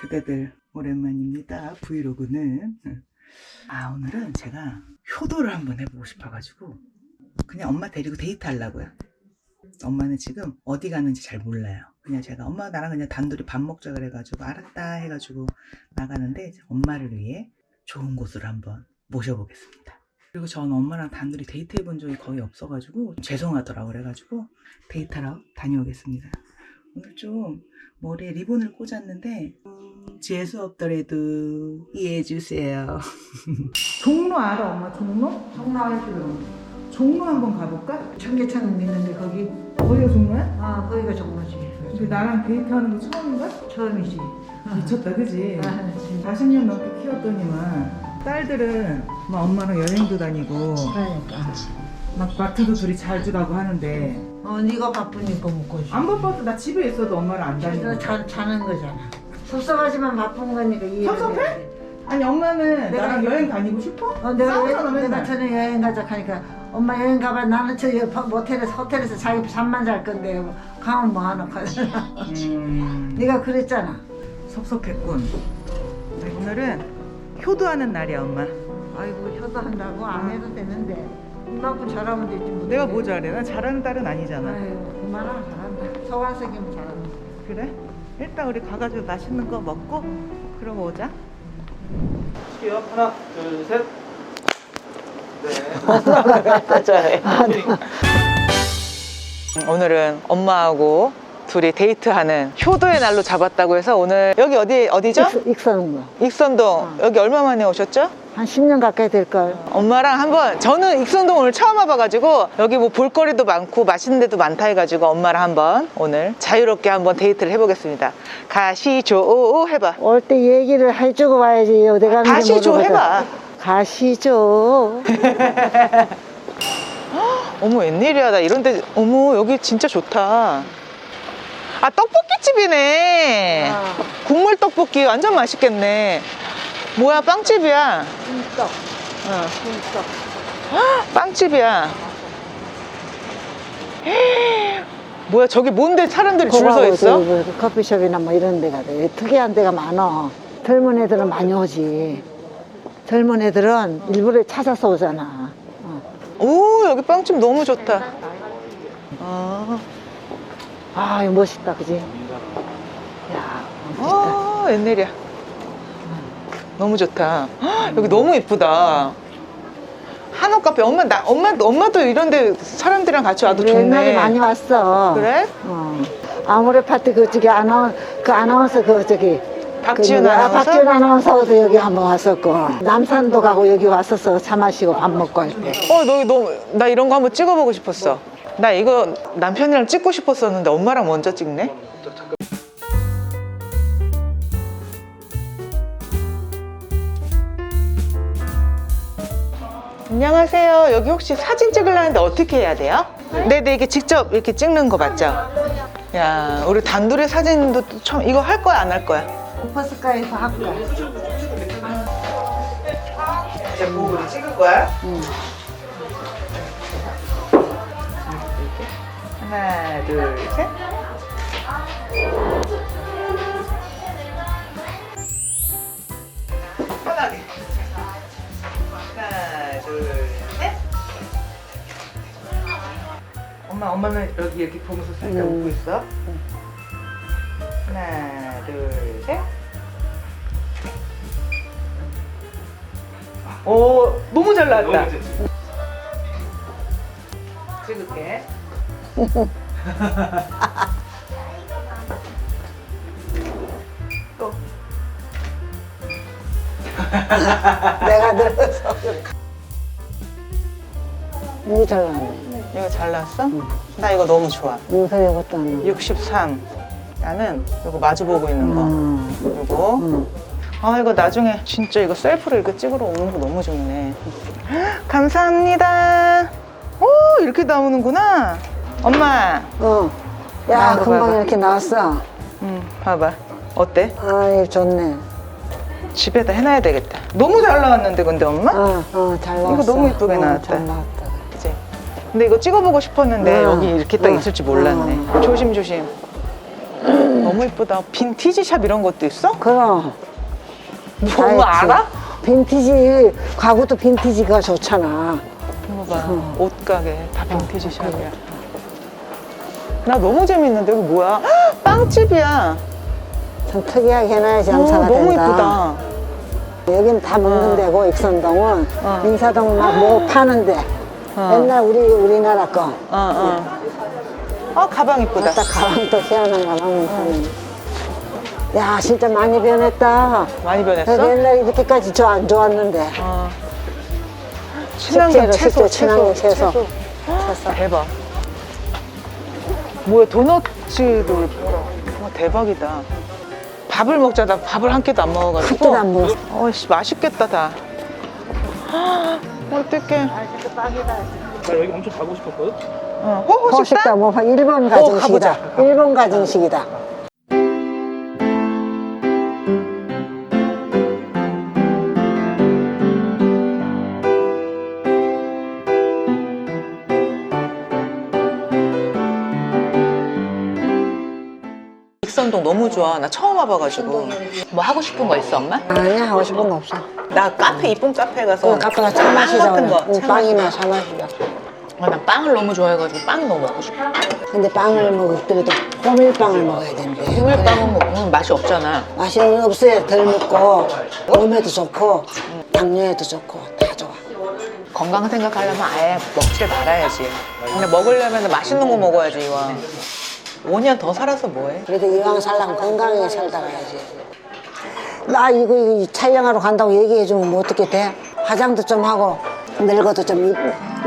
그대들 오랜만입니다. 브이로그는 아 오늘은 제가 효도를 한번 해보고 싶어가지고 그냥 엄마 데리고 데이트 하려고요. 엄마는 지금 어디 가는지 잘 몰라요. 그냥 제가 엄마 나랑 그냥 단둘이 밥 먹자 그래가지고 알았다 해가지고 나가는데 엄마를 위해 좋은 곳으로 한번 모셔보겠습니다. 그리고 전 엄마랑 단둘이 데이트 해본 적이 거의 없어가지고 죄송하더라고 그래가지고 데이트하러 다녀오겠습니다. 오늘 좀 머리에 리본을 꽂았는데 음, 재수 없더라도 이해해 주세요. 종로 알아 엄마 종로? 종로 알죠. 종로 한번 가볼까? 청계천 있는데 거기 거기가 종로야? 아 거기가 종로지. 근데 나랑 데이트하는 거 처음인가? 처음이지. 미쳤다 그지? 아, 진짜. 40년 넘게 키웠더니만 딸들은 막 엄마랑 여행도 다니고 그러니까. 막 마트도 둘이 자주 가고 하는데 어 네가 바쁘니까 못 가지. 안 바빠도 나 집에 있어도 엄마랑 안 다니고 너 자, 자는 거잖아. 섭섭하지만 바쁜 거니까 이해. 섭섭해? 아니 엄마는 내가- 나랑 여행 다니고 싶어? 어 내가 싸우잖아, 여, 맨날. 내가 전에 여행 가자 하니까 엄마 여행 가봐 나는 저 옆 모텔에서 호텔에서 자기 잠만 잘 건데 가면 뭐 하나 가잖아. 음, 네가 그랬잖아. 섭섭했군 네, 오늘은 효도하는 날이야 엄마 아이고 효도한다고 안 해도 되는데 이만큼 잘하면 되지 뭐. 내가 뭐 잘해? 나 잘하는 딸은 아니잖아 아유 그만하면 잘한다. 소환석이면 잘한다. 그래? 일단 우리 가가지고 맛있는 거 먹고 그러고 오자 할게요. 하나, 둘, 셋. 네. 맞아요 오늘은 엄마하고 둘이 데이트하는 효도의 날로 잡았다고 해서 오늘 여기 어디 어디죠? 익사는 거. 익선동 여기 얼마 만에 오셨죠? 한 10년 가까이 될 걸. 엄마랑 한번 저는 익선동 오늘 처음 와봐가지고 여기 뭐 볼거리도 많고 맛있는 데도 많다 해가지고 엄마랑 한번 오늘 자유롭게 한번 데이트를 해보겠습니다. 가시죠. 해봐. 올 때 얘기를 해주고 와야지. 어디 가는 지 가시죠. 해봐. 가시죠. 어머 웬일이야. 나 이런데 어머 여기 진짜 좋다. 아 떡볶이집이네. 아. 국물 떡볶이 완전 맛있겠네. 뭐야 빵집이야 찐떡. 어. 찐떡. 빵집이야 뭐야 저기 뭔데 사람들이 줄 서 있어? 그 커피숍이나 뭐 이런 데가 돼. 특이한 데가 많아. 젊은 애들은 많이 오지. 젊은 애들은 일부러 찾아서 오잖아. 어. 오 여기 빵집 너무 좋다 아, 아, 이거 멋있다, 그지? 야, 멋있다. 아 웬일이야 너무 좋다 헉, 여기 너무 이쁘다 한옥 카페 엄마 나 엄마 엄마도 이런데 사람들이랑 같이 와도 좋네 옛날에 많이 왔어. 그래 어. 아모레 파티 그 저기 아나운 그 아나운서 그 저기 박지윤 그 누구야? 아나운서? 박지윤 아나운서도 여기 한번 왔었고 남산도 가고 여기 왔었어 차 마시고 밥 먹고 할 때. 어, 너, 너, 나 이런 거 한번 찍어보고 싶었어. 나 이거 남편이랑 찍고 싶었었는데 엄마랑 먼저 찍네? 안녕하세요. 여기 혹시 사진 찍으려는데 어떻게 해야 돼요? 네네, 이게 직접 이렇게 찍는 거 맞죠? 야, 우리 단둘이 사진도 또 처음, 이거 할 거야, 안 할 거야? 오퍼스카에서. 이제 뭐 찍을 거야? 응. 하나, 둘, 셋. 엄마, 엄마는 여기 이렇게 보면서 살짝 음. 웃고 있어. 하나, 둘, 셋. 오, 너무 잘 나왔다. 너무. 찍을게. 또. 내가 늘어서. 이거 잘 나왔네. 이거 잘 나왔어? 나 이거 너무 좋아. 인선이 것도 안 63. 나는 이거 마주 보고 있는 거. 음. 이거. 음. 아, 이거 나중에 진짜 이거 셀프로 이렇게 찍으러 오는 거 너무 좋네. 감사합니다. 오, 이렇게 나오는구나. 엄마. 어. 야, 아, 금방 봐봐. 이렇게 나왔어. 음, 봐봐. 어때? 아이, 좋네. 집에다 해놔야 되겠다. 너무 잘 나왔는데, 근데 엄마? 어, 어, 잘 나왔어. 너무 이쁘게 어, 나왔다. 잘 나왔다. 근데 이거 찍어보고 싶었는데 응. 여기 이렇게 딱 응. 있을 줄 몰랐네. 조심조심. 너무 너무 이쁘다. 빈티지 샵 이런 것도 있어? 그럼. 뭐다 엄마 했지. 알아? 빈티지, 가구도 빈티지가 좋잖아. 이거 봐. 옷가게 다 빈티지 샵이야. 나 너무 재밌는데 여기 뭐야? 헉, 빵집이야. 좀 특이하게 해놔야지 어, 장사가 너무 된다. 이쁘다. 여기는 다 먹는 어. 데고, 익선동은. 어. 인사동은 막뭐 파는 데. 어. 옛날 우리, 우리나라 거. 어, 어. 어, 가방 이쁘다. 딱 가방도 희한한 가방. 야, 진짜 많이 변했다. 많이 변했어? 옛날에 이렇게까지 저 안 좋았는데. 어. 친환경 식재료, 채소, 식재, 친환경 채소, 채소. 대박. 뭐야, 도넛츠도 와, 대박이다. 밥을 먹자. 나 밥을 한 끼도 안 먹어가지고. 한 끼도 안 먹었어. 어이씨, 맛있겠다, 다. 어떡해. 나 여기 엄청 가고 싶었거든? 어, 호호 호식당 식당? 뭐 일본 어, 가정식이다. 가보자. 일본 가정식이다. 익선동 너무 좋아. 나 처음 와봐가지고. 뭐 하고 싶은 거 있어, 엄마? 아니야 하고 싶은 거 없어. 나 카페, 이쁜 카페 가서. 그 카페가 차빵 마시자 같은 거. 차 빵이나 차 마시자. 아, 난 빵을 너무 좋아해가지고 빵 너무 먹고 싶어. 근데 빵을 먹더라도 호밀빵을 먹어야 된대. 호밀빵은 먹으면 맛이 없잖아. 맛이 없어야 덜 먹고 몸에도 좋고 당뇨에도 좋고 다 좋아. 건강 생각하려면 아예 먹지를 말아야지. 근데 먹으려면 맛있는 거 먹어야지, 이왕. 5년 더 살아서 뭐해? 그래도 이왕 살려면 건강하게 살다 가야지. 나 이거, 이거 촬영하러 간다고 얘기해 주면 뭐 어떻게 돼? 화장도 좀 하고 늙어도 좀 이쁘,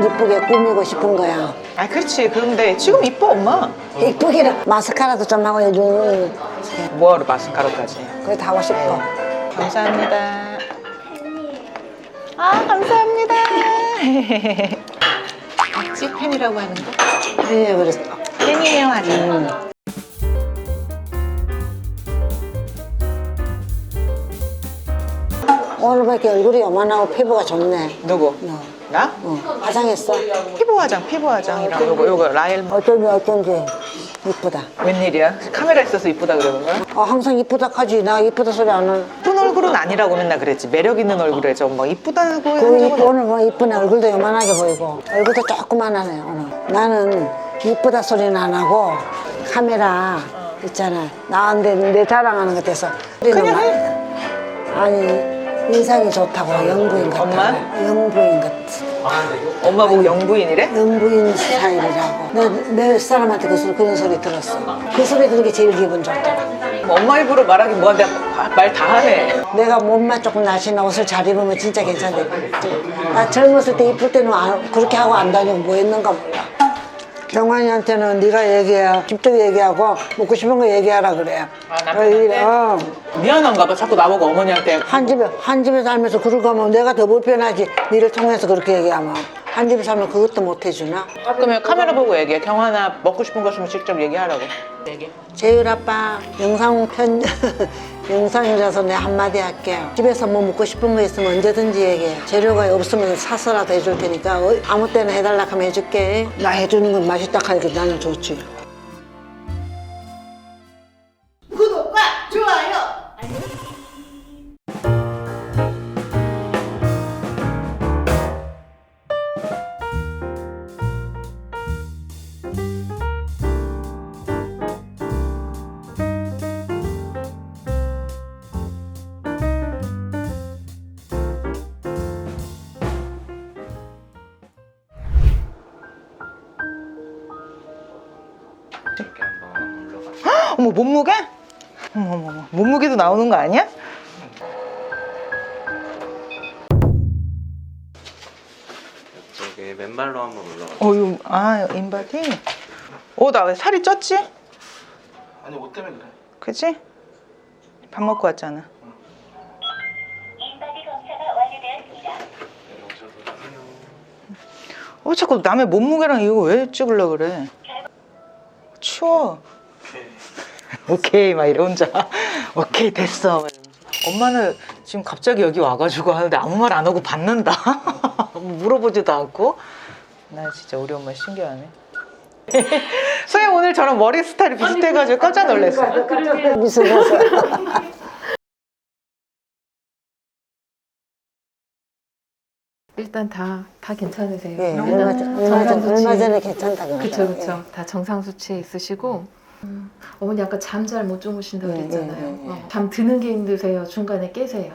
이쁘게 꾸미고 싶은 거야. 아, 그렇지. 그런데 지금 이뻐, 엄마. 이쁘게 마스카라도 좀 하고 요즘 뭐하러 마스카라까지. 그래 다 하고 싶어. 감사합니다. 아, 감사합니다. 맞지? 팬이라고 하는 거? 네, 그랬어. 팬이에요, 하지. 오늘밖에 얼굴이 요만하고 피부가 좋네. 누구? 너. 나? 어, 화장했어? 피부 화장, 피부 화장이랑 요거, 요거 라엘. 어쩐지 어쩐지 이쁘다. 웬일이야? 카메라 있어서 이쁘다 그러는 거야? 어, 항상 이쁘다 하지. 나 이쁘다 소리 안 해. 이쁜 얼굴은 아니라고 맨날 그랬지. 매력 있는 얼굴에 좀막 이쁘다고 그 하는 이쁘, 오늘 뭐 이쁘네. 얼굴도 요만하게 보이고. 얼굴도 조그만하네, 오늘. 나는 이쁘다 소리는 안 하고 카메라 있잖아. 나한테 내 자랑하는 것 같아서. 그냥 아니, 인상이 좋다고. 영부인 같다고. 엄마? 영부인 같아. 엄마 보고 영부인이래? 영부인 스타일이라고. 내, 내 사람한테 그 소리, 그런 소리 들었어. 그 소리 들은 게 제일 기분 좋더라. 뭐 엄마 입으로 말하기 뭐한데 말 다 하네. 내가 몸만 조금 날씬한 옷을 잘 입으면 진짜 괜찮대. 나 젊었을 때 이쁠 때는 안- 그렇게 하고 안 다니고 뭐 했는가 몰라. 경환이한테는 네가 얘기해. 직접 얘기하고 먹고 싶은 거 얘기하라 그래. 아, 남편한테? 어. 미안한가 봐. 자꾸 나보고 어머니한테 한 집에 한 집에 살면서 그러고 하면 내가 더 불편하지. 니를 통해서 그렇게 얘기하면 한 집에 살면 그것도 못 해주나? 그러면 카메라 보고 얘기해. 경환아 먹고 싶은 거 있으면 직접 얘기하라고. 얘기해. 재율 아빠 영상 편 영상이라서 내가 한마디 할게요. 집에서 뭐 먹고 싶은 거 있으면 언제든지 얘기해. 재료가 없으면 사서라도 해줄 테니까 어, 아무 때나 해달라 하면 해줄게. 나 해주는 건 맛있다 하니까 나는 좋지. 어머 몸무게? 어머 어머 어머 몸무게도 나오는 거 아니야? 저기 맨발로 한번 올라가. 어유 아 인바디. 어 나 왜 살이 쪘지? 아니 옷 때문에 그래. 그지? 밥 먹고 왔잖아. 어 자꾸 남의 몸무게랑 이거 왜 찍으려 그래? 추워. 오 케이 막 이래 혼자. 오케이 됐어. 엄마는 지금 갑자기 여기 와가지고 하는데 아무 말 안 하고 받는다. 물어보지도 않고. 나 진짜 우리 엄마 신기하네. 소영 오늘 저랑 머리 스타일이 비슷해가지고 깜짝 놀랐어요. 미스러서 일단 다, 다 괜찮으세요. 예, 일단 얼마, 전- 얼마, 전, 정상 수치. 얼마 전에 괜찮다고 그쵸, 그러더라고요. 그쵸. 다 정상 수치에 있으시고. 음, 어머니 아까 잠 잘 못 주무신다고 예, 그랬잖아요. 예, 예, 예. 어, 잠 드는 게 힘드세요? 중간에 깨세요?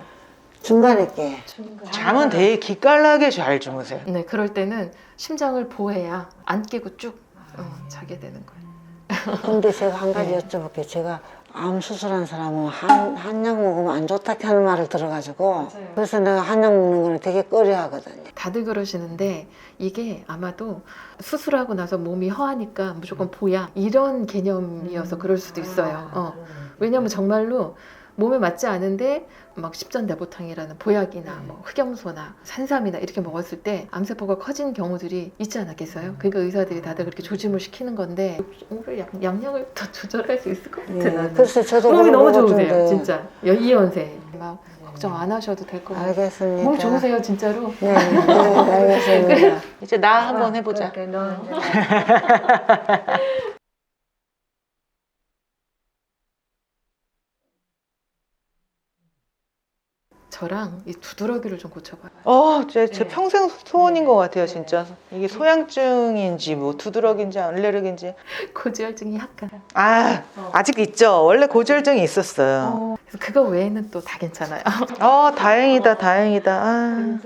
중간에 깨 중간에. 잠은 되게 기깔나게 잘 주무세요. 네, 그럴 때는 심장을 보호해야 안 깨고 쭉 어, 자게 되는 거예요. 근데 제가 한 가지 네. 여쭤볼게요 제가 암 수술한 사람은 한, 한약 먹으면 안 좋다 하는 말을 들어가지고 맞아요. 그래서 내가 한약 먹는 거는 되게 꺼려 하거든요 다들 그러시는데 이게 아마도 수술하고 나서 몸이 허하니까 무조건 보약 이런 개념이어서 그럴 수도 있어요. 어. 왜냐면 정말로 몸에 맞지 않은데 막 십전대보탕이라는 보약이나 뭐 흑염소나 산삼이나 이렇게 먹었을 때 암세포가 커진 경우들이 있지 않았겠어요? 그러니까 의사들이 다들 그렇게 조짐을 시키는 건데 오늘 양, 양력을 더 조절할 수 있을 것 같아 예, 나는. 글쎄 저도 몸이 너무 좋으세요 같은데. 진짜. 이 연세. 막 걱정 안 하셔도 될 것 같아요. 알겠습니다. 몸 좋으세요 진짜로? 네, 네 알겠습니다. 이제 나 한번 해보자. 그래, 너. 저랑 이 두드러기를 좀 고쳐봐요. 어, 제, 제 네. 평생 소원인 네. 것 같아요, 네. 진짜. 이게 소양증인지, 뭐, 두드러기인지, 알레르기인지. 고지혈증이 약간. 아, 아직 있죠. 원래 고지혈증이 있었어요. 그래서 그거 외에는 또 다 괜찮아요. 어, 다행이다, 다행이다. 아.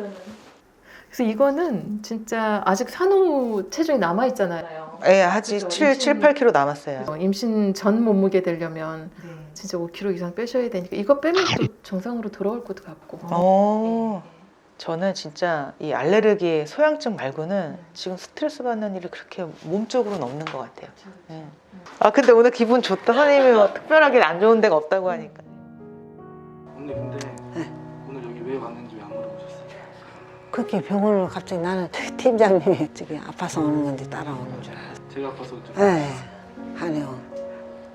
그래서 이거는 진짜 아직 산후 체중이 남아 있잖아요. 예, 하지. 그죠, 7, 7, 임신- 8kg 남았어요. 어, 임신 전 몸무게 되려면 진짜 5kg 이상 빼셔야 되니까 이거 빼면 또 정상으로 돌아올 것도 같고. 어. 저는 진짜 이 알레르기 소양증 말고는 지금 스트레스 받는 일이 그렇게 몸쪽으로는 없는 것 같아요. 예. 아, 근데 오늘 기분 좋다. 선생님이 뭐 특별하게 안 좋은 데가 없다고 하니까. 언니 근데 네. 오늘 여기 왜 왔는지 왜 안 물어보셨어요? 그렇게 병원을 갑자기 나는 팀장님이 저기 아파서 오는 건데 따라오는 줄 알았어 제가 아파서 좀네 하네요.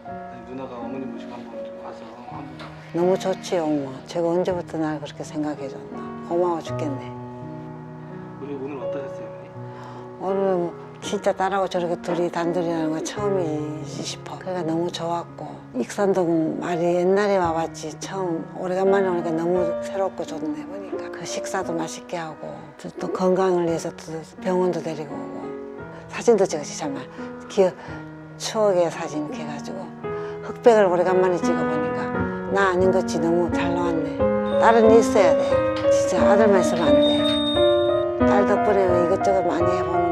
아니, 누나가 어머니 모시고 한번 좀 와서 한번 너무 좋지요 엄마. 제가 언제부터 날 그렇게 생각해 줬나. 고마워 죽겠네. 우리 오늘 어떠셨어요 어머니? 오늘 뭐 진짜 딸하고 저렇게 둘이 단둘이라는 건 처음이지 싶어. 그러니까 너무 좋았고 익산도 말이 옛날에 와봤지. 처음 오래간만에 오니까 너무 새롭고 좋네 보니까. 그 식사도 맛있게 하고 또, 또 건강을 위해서 또 병원도 데리고 오고 사진도 정말 기억 추억의 사진 해가지고 흑백을 오래간만에 찍어보니까 나 아닌 것이 너무 잘 나왔네. 딸은 있어야 돼. 진짜 아들만 있으면 안 돼. 딸 덕분에 이것저것 많이 해보는